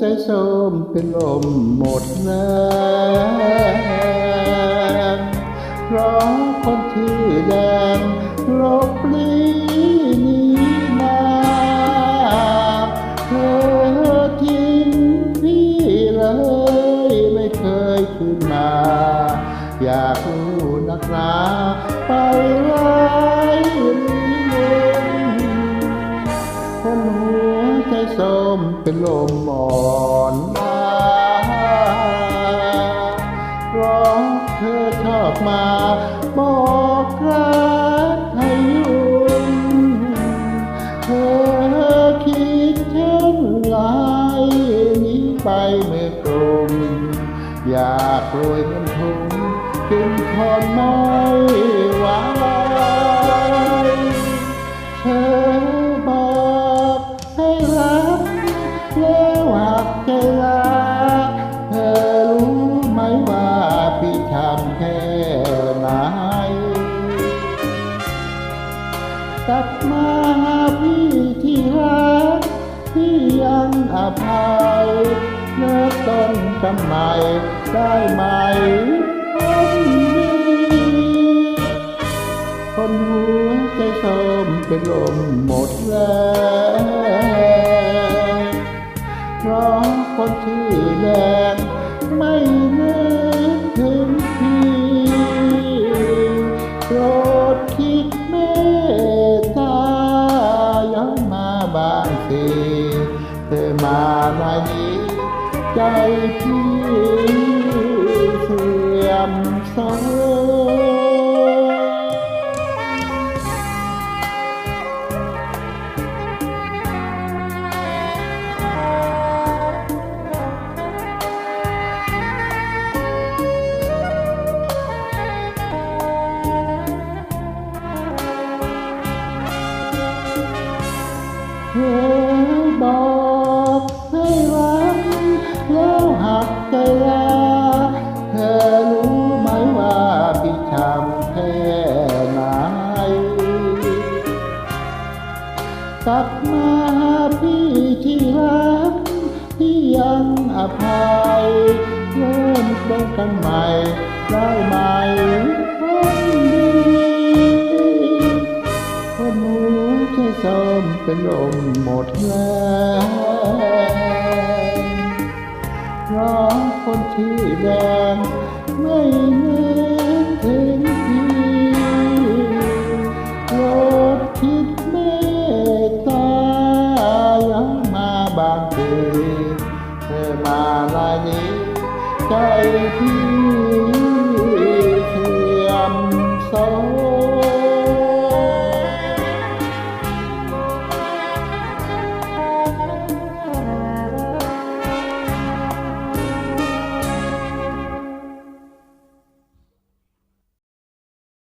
จสมเป็นลมหมดแรงรอคนที่ ส้มเป็นลมอ่อนล้าเพราะเธอชอบมาบอกรักให้ยุ่งเธอคิดเช่นไรนี้ไปเมื่อกรุงอยากรวยเงินทุนจึงทนไม่ไหว ไหนกลับมาหาพี่ที่รักพี่ยังอภัยเลิกต้นกันใหม่ได้ไหมคนดีคนหัวใจส้มเป็นลมหมดแรงางสิเธอมาในนี้ใจพี่เสื่อมโทรมเกลับมาหาพี่ที่รักที่ยังอภัย เริ่มต้นกันใหม่ได้ไหมคนดีคนหัวใจส้มเป็นลมหมดแรงเพราะคนชื่แดงไม่นึกถึงพี่ มาลานีใจพี่เทียมเศร้